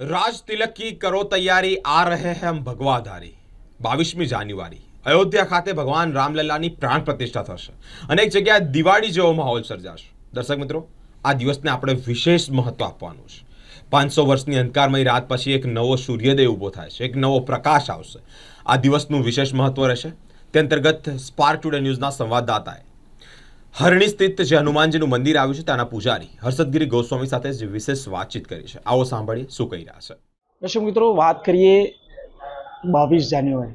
राज तिलक की करो तैयारी आ रहे हैं हम ભગવાધારી બાવીસમી જાન્યુઆરી અયોધ્યા ખાતે ભગવાન રામલલ્લાની પ્રાણ પ્રતિષ્ઠા થશે અનેક જગ્યાએ દિવાળી જેવો માહોલ સર્જાશે દર્શક મિત્રો આ દિવસને આપણે વિશેષ મહત્વ આપવાનું છે પાંચસો વર્ષની અંધકારમય રાત પછી એક નવો સૂર્યોદય ઊભો થાય છે એક નવો પ્રકાશ આવશે આ દિવસનું વિશેષ મહત્વ રહેશે તે અંતર્ગત સ્પાર્ક ટુડે ન્યૂઝના સંવાદદાતાએ હરણી સ્થિત જે હનુમાનજીનું મંદિર આવ્યું છે ત્યાંના પૂજારી હર્ષદગીરી ગોસ્વામી સાથે જે વિશેષ વાતચીત કરી છે. આવો સાંભળીએ શું કહી રહ્યા છે. દર્શક મિત્રો, વાત કરીએ બાવીસ જાન્યુઆરી.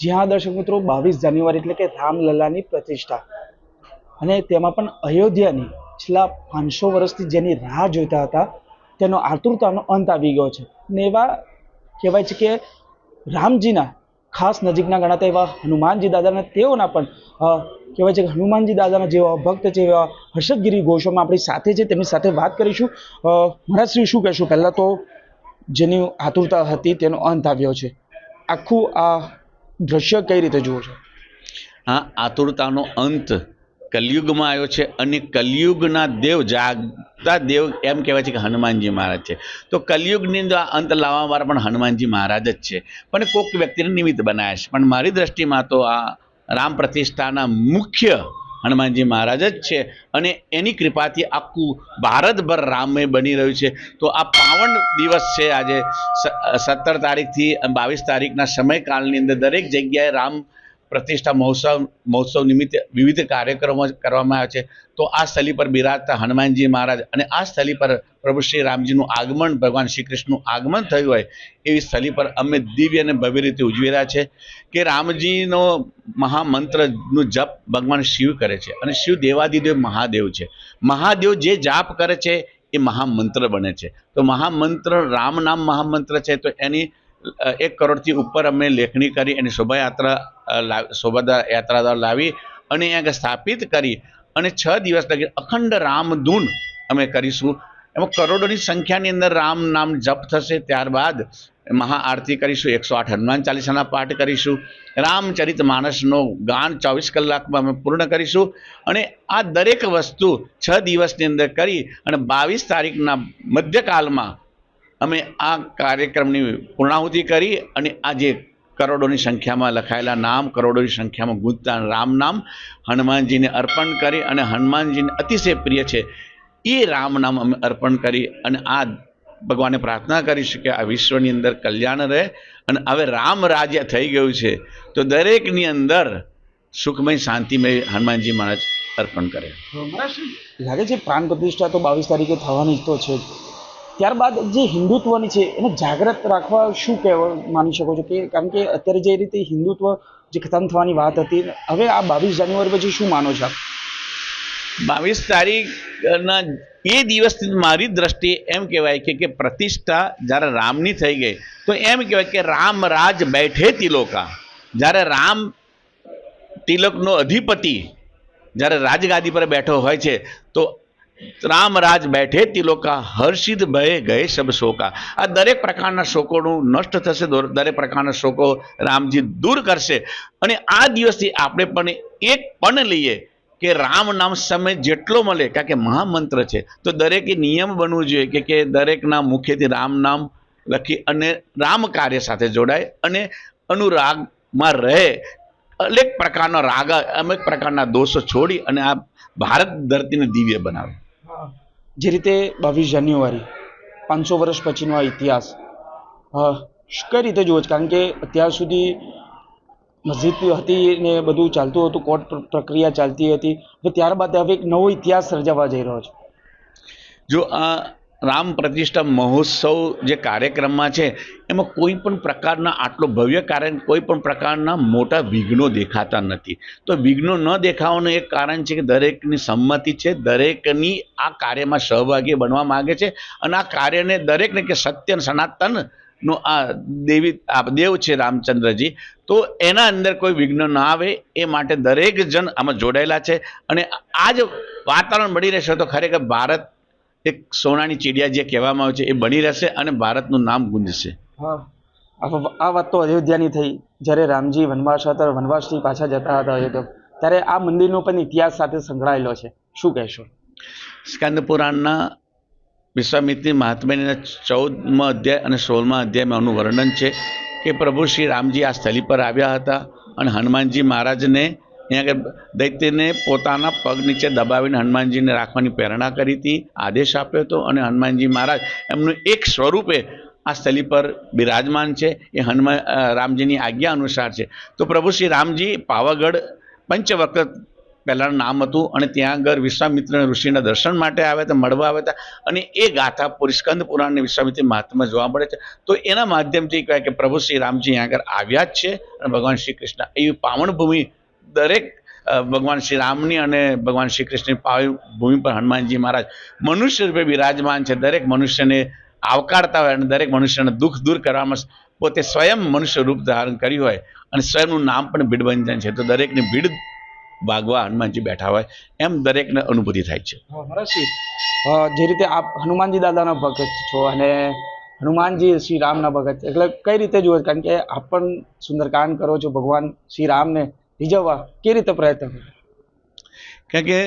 જી હા દર્શક મિત્રો, બાવીસ જાન્યુઆરી એટલે કે રામલલ્લાની પ્રતિષ્ઠા. અને તેમાં પણ અયોધ્યાની છેલ્લા પાંચસો વર્ષથી જેની રાહ જોતા હતા, તેનો આતુરતાનો અંત આવી ગયો છે. ને એવા કહેવાય છે કે રામજીના ખાસ નજીકના ગણાતા એવા હનુમાનજી દાદાના તેઓના પણ કહેવાય છે કે હનુમાનજી દાદાના જેવા ભક્ત છે એવા હર્ષદગીરી ગોસ્વામી આપણી સાથે છે, તેમની સાથે વાત કરીશું. મહારાજ શું કહેશું? પહેલાં તો જેની આતુરતા હતી તેનો અંત આવ્યો છે. આખું આ દ્રશ્ય કઈ રીતે જુઓ છો? આ આતુરતાનો અંત કલયુગમાં આવ્યો છે અને કલયુગના દેવ જાગતા દેવ એમ કહેવાય છે કે હનુમાનજી મહારાજ છે. તો કલયુગની અંદર અંત લાવવા વાળા પણ હનુમાનજી મહારાજ જ છે. પણ કોઈક વ્યક્તિને નિમિત્ત બનાવ્યા છે. પણ મારી દ્રષ્ટિમાં તો આ રામ પ્રતિષ્ઠાના મુખ્ય હનુમાનજી મહારાજ જ છે અને એની કૃપાથી આખું ભારતભર રામમય બની રહ્યું છે. તો આ પાવન દિવસ છે આજે સત્તર તારીખથી બાવીસ તારીખના સમયકાળની અંદર દરેક જગ્યાએ રામ પ્રતિષ્ઠા મહોત્સવ મહોત્સવ નિમિત્તે વિવિધ કાર્યક્રમો કરવામાં આવે છે. તો આ સ્થળી પર બિરાજતા હનુમાનજી મહારાજ અને આ સ્થળી પર પ્રભુ શ્રી રામજીનું આગમન, ભગવાન શ્રી કૃષ્ણનું આગમન થયું હોય, એવી સ્થળી પર અમે દિવ્ય અને ભવ્ય રીતે ઉજવી રહ્યા છે કે રામજીનો મહામંત્રનું જપ ભગવાન શિવ કરે છે અને શિવ દેવાદિદેવ મહાદેવ છે. મહાદેવ જે જાપ કરે છે એ મહામંત્ર બને છે. તો મહામંત્ર રામ નામ મહામંત્ર છે તો એની એક કરોડથી ઉપર અમે લેખણી કરી એની શોભાયાત્રા શોભા યાત્રા લાવી અને અહીંયા સ્થાપિત કરી અને છ દિવસ લગી અખંડ રામધૂન અમે કરીશું. એમાં કરોડોની સંખ્યાની અંદર રામ નામ જપ થશે, ત્યારબાદ મહાઆરતી કરીશું, એકસો આઠ હનુમાન ચાલીસાના પાઠ કરીશું. રામચરિત માનસનો ગાન ચોવીસ કલાકમાં અમે પૂર્ણ કરીશું અને આ દરેક વસ્તુ છ દિવસની અંદર કરી અને બાવીસ તારીખના મધ્યકાલમાં અમે આ કાર્યક્રમની પૂર્ણાહુતિ કરી અને આજે કરોડોની સંખ્યામાં લખાયેલા નામ, કરોડોની સંખ્યામાં ગુંજતા રામ નામ હનુમાનજીને અર્પણ કરી અને હનુમાનજીને અતિશય પ્રિય છે. એ રામ નામ અમે અર્પણ કરી અને આ ભગવાને પ્રાર્થના કરીશું કે આ વિશ્વની અંદર કલ્યાણ રહે અને હવે રામ રાજ્ય થઈ ગયું છે. તો દરેકની અંદર સુખમય, શાંતિમય હનુમાનજી મહારાજ અર્પણ કરે. લાગે છે પ્રાણ પ્રતિષ્ઠા તો બાવીસ તારીખે થવાની જ તો છે. ત્યારબાદ જે હિન્દુત્વની છે, એને જાગ્રત રાખવા શું કહેવા, માની શકો છો કે, કારણ કે અત્યારે જે રીતે હિન્દુત્વ જે ખતમ થવાની વાત હતી, હવે આ બાવીસ જાન્યુઆરી પછી શું માનો છો બાવીસ તારીખના એ દિવસથી મારી દ્રષ્ટિએ એમ કહેવાય કે કે પ્રતિષ્ઠા જ્યારે રામની થઈ ગઈ, તો એમ કહેવાય કે રામ રાજ બેઠે તિલોકા. જ્યારે રામ તિલકનો અધિપતિ જ્યારે રાજગાદી પર બેઠો હોય છે, તો રામ રાજ બેઠે તિલોકા, હર્ષિત ભય ગયે સબ શોકા. આ દરેક પ્રકારના શોકોનું નષ્ટ થશે દરેક પ્રકારના શોકો રામજી દૂર કરશે. અને આ દિવસથી આપણે પણ એક પણ લઈએ કે રામ નામ સમય જેટલો મળે, કારણ કે મહામંત્ર છે, તો દરેકે નિયમ બનવું જોઈએ કે કે દરેકના મુખેથી રામ નામ લખી અને રામ કાર્ય સાથે જોડાય અને અનુરાગમાં રહે. અનેક પ્રકારનો રાગ, અનેક પ્રકારના દોષો છોડી અને આ ભારત ધરતીને દિવ્ય બનાવે. જે રીતે બાવીસ જાન્યુઆરી, પાંચસો વર્ષ પછીનો આ ઇતિહાસ. કઈ રીતે જુઓ છો કારણ કે અત્યાર સુધી મસ્જિદ હતી ને બધું ચાલતું હતું, કોર્ટ પ્રક્રિયા ચાલતી હતી ત્યારબાદ હવે એક નવો ઇતિહાસ સર્જાવા જઈ રહ્યો છે. જો આ રામ પ્રતિષ્ઠા મહોત્સવ જે કાર્યક્રમમાં છે, એમાં કોઈ પણ પ્રકારના આટલો ભવ્ય કારણ, કોઈ પણ પ્રકારના મોટા વિઘ્નો દેખાતા નથી. તો વિઘ્નો ન દેખાવાનું એક કારણ છે કે દરેકની સંમતિ છે, દરેકની આ કાર્યમાં સહભાગી બનવા માગે છે અને આ કાર્યને દરેકને કે સત્ય સનાતન નો આ દેવી, આ દેવ છે રામચંદ્રજી, તો એના અંદર કોઈ વિઘ્ન ના આવે, એ માટે દરેક જણ આમાં જોડાયેલા છે. અને આ જ વાતાવરણ મળી રહેશે તો ખરેખર ભારત એક સોનાની ચીડિયા જે કહેવામાં આવે છે એ બની રહેશે અને ભારતનું નામ ગુંજશે. હા. આ વાત તો અયોધ્યાની થઈ. જ્યારે રામજી વનવાસ હતા વનવાસથી પાછા જતા હતા અયોધ્યા ત્યારે આ મંદિરનો પણ ઇતિહાસ સાથે સંકળાયેલો છે. શું કહેશો? સ્કંદ પુરાણના વિશ્વામિત્રી મહાત્મ્યના ચૌદમાં અધ્યાય અને સોળમાં અધ્યાયમાં આનું વર્ણન છે કે પ્રભુ શ્રી રામજી આ સ્થળી પર આવ્યા હતા અને હનુમાનજી મહારાજને અહીંયા આગળ દૈત્યને પોતાના પગ નીચે દબાવીને હનુમાનજીને રાખવાની પ્રેરણા કરી હતી, આદેશ આપ્યો હતો અને હનુમાનજી મહારાજ એમનું એક સ્વરૂપે આ સ્થલી પર બિરાજમાન છે, એ હનુમાન રામજીની આજ્ઞા અનુસાર છે. તો પ્રભુ શ્રી રામજી પાવાગઢ પંચવક્ત પહેલાંનું નામ હતું અને ત્યાં આગળ વિશ્વામિત્ર ઋષિના દર્શન માટે આવ્યા હતા, મળવા આવ્યા હતા અને એ ગાથા પુરિસ્કંદ પુરાણને વિશ્વામિત્ર મહાત્મા જોવા મળે છે. તો એના માધ્યમથી કહેવાય કે પ્રભુ શ્રી રામજી આગળ આવ્યા જ છે અને ભગવાન શ્રી કૃષ્ણ એવી પાવન ભૂમિ દરેક ભગવાન શ્રી રામની અને ભગવાન શ્રી કૃષ્ણની પાવી ભૂમિ પર હનુમાનજી મહારાજ મનુષ્ય રૂપે બિરાજમાન છે. દરેક મનુષ્યને આવકારતા હોય અને દરેક મનુષ્યના દુઃખ દૂર કરવામાં પોતે સ્વયં મનુષ્ય રૂપ ધારણ કર્યું હોય અને સ્વયંનું નામ પણ ભીડભંજન છે. તો દરેકની ભીડ ભાગવા હનુમાનજી બેઠા હોય એમ દરેકને અનુભૂતિ થાય છે. જે રીતે આપ હનુમાનજી દાદાના ભગત છો અને હનુમાનજી શ્રી રામના ભગત, એટલે કઈ રીતે જુઓ? કારણ કે આપ પણ સુંદરકાંડ કરો છો, ભગવાન શ્રી રામને રીઝવવા. કેવી રીતે પ્રયત્ન કરો કારણ કે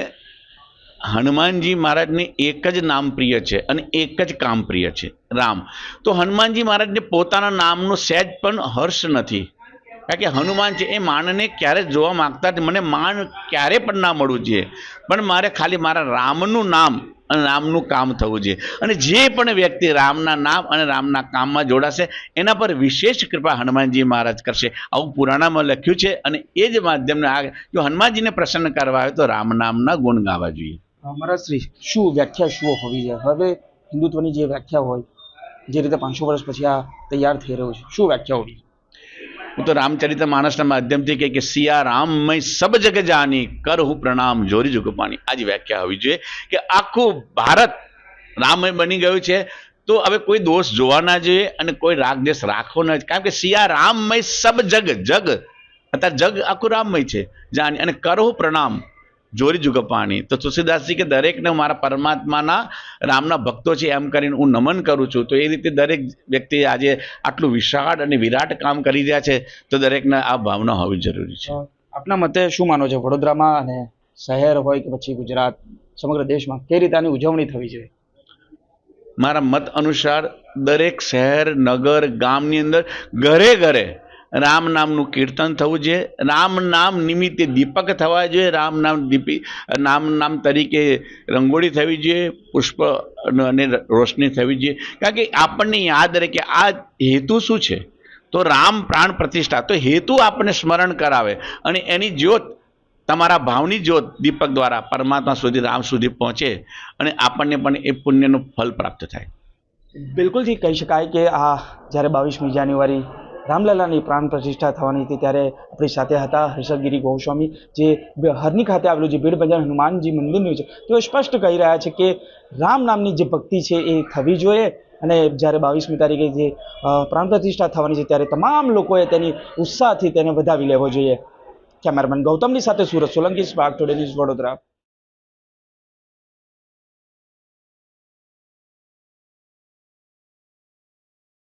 હનુમાનજી મહારાજને એક જ નામ પ્રિય છે અને એક જ કામ પ્રિય છે, રામ. તો હનુમાનજી મહારાજને પોતાના નામનો સહેજ પણ હર્ષ નથી. કારણ કે હનુમાન છે એ માનને ક્યારે જોવા માગતા મને માન ક્યારે પણ ના મળવું જોઈએ. પણ મારે ખાલી મારા રામનું નામ અને રામનું કામ થવું જોઈએ. અને જે પણ વ્યક્તિ રામના નામ અને રામના કામમાં જોડાશે, એના પર વિશેષ કૃપા હનુમાનજી મહારાજ કરશે. આવું પુરાણામાં લખ્યું છે અને એ જ માધ્યમને આ જો હનુમાનજીને પ્રસન્ન કરવા આવે તો રામ નામના ગુણ ગાવા જોઈએ. મહારાજશ્રી શું વ્યાખ્યા શું હોવી જોઈએ? હવે હિન્દુત્વની જે વ્યાખ્યા હોય, જે રીતે પાંચસો વર્ષ પછી આ તૈયાર થઈ રહ્યું છે, શું વ્યાખ્યા હોવી હું તો રામચરિત માનસના માધ્યમથી કહે કે સિયા રામ મય સબ જગ જાની, કર હું પ્રણામ, જોરી જુગ પાણી. આ જ વ્યાખ્યા હોવી જોઈએ કે આખું ભારત રામમય બની ગયું છે. તો હવે કોઈ દોષ જોવા ના જોઈએ અને કોઈ રાગ દેશ રાખવો ન કારણ કે સિયા રામમય સબ જગ જગ. અત્યારે જગ આખું રામમય છે. જાની અને કરો પ્રણામ. જોરી જુગ પાણી તો તુલસીદાસજી કે દરેકને મારા પરમાત્માના રામના ભક્તો છે એમ કરીને હું નમન કરું છું તો એ રીતે દરેક વ્યક્તિ આજે આટલું વિશાળ અને વિરાટ કામ કરી રહ્યા છે તો દરેકને આ ભાવના હોવી જરૂરી છે. આપના મતે શું માનો છો? વડોદરામાં અને શહેર હોય કે પછી ગુજરાત સમગ્ર દેશમાં કઈ રીતે આની ઉજવણી થવી જોઈએ? મારા મત અનુસાર દરેક શહેર નગર ગામની અંદર ઘરે ઘરે રામ નામનું કીર્તન થવું જોઈએ. રામ નામ નિમિત્તે દીપક થવા જોઈએ. રામ નામ દીપી નામ નામ તરીકે રંગોળી થવી જોઈએ, પુષ્પ અને રોશની થવી જોઈએ. કારણ કે આપણને યાદ રહે કે આ હેતુ શું છે? તો રામ પ્રાણ પ્રતિષ્ઠા. તો હેતુ આપણને સ્મરણ કરાવે. અને એની જ્યોત, તમારા ભાવની જ્યોત દીપક દ્વારા પરમાત્મા સુધી, રામ સુધી પહોંચે અને આપણને પણ એ પુણ્યનું ફલ પ્રાપ્ત થાય. બિલકુલથી કહી શકાય કે આ જ્યારે બાવીસમી જાન્યુઆરી રામલલાની પ્રાણ પ્રતિષ્ઠા થવાની હતી ત્યારે આપણી સાથે હતા હર્ષદગીરી ગોસ્વામી, જે હરની ખાતે આવેલું જે ભીડભંજન હનુમાનજી મંદિરનું છે. તેઓ સ્પષ્ટ કહી રહ્યા છે કે રામ નામની જે ભક્તિ છે એ થવી જોઈએ અને જ્યારે બાવીસમી તારીખે જે પ્રાણ પ્રતિષ્ઠા થવાની છે ત્યારે તમામ લોકોએ તેની ઉત્સાહથી તેને વધાવી લેવો જોઈએ. કેમેરામેન ગૌતમની સાથે Surat Solanki, Spark Today News Vadodara.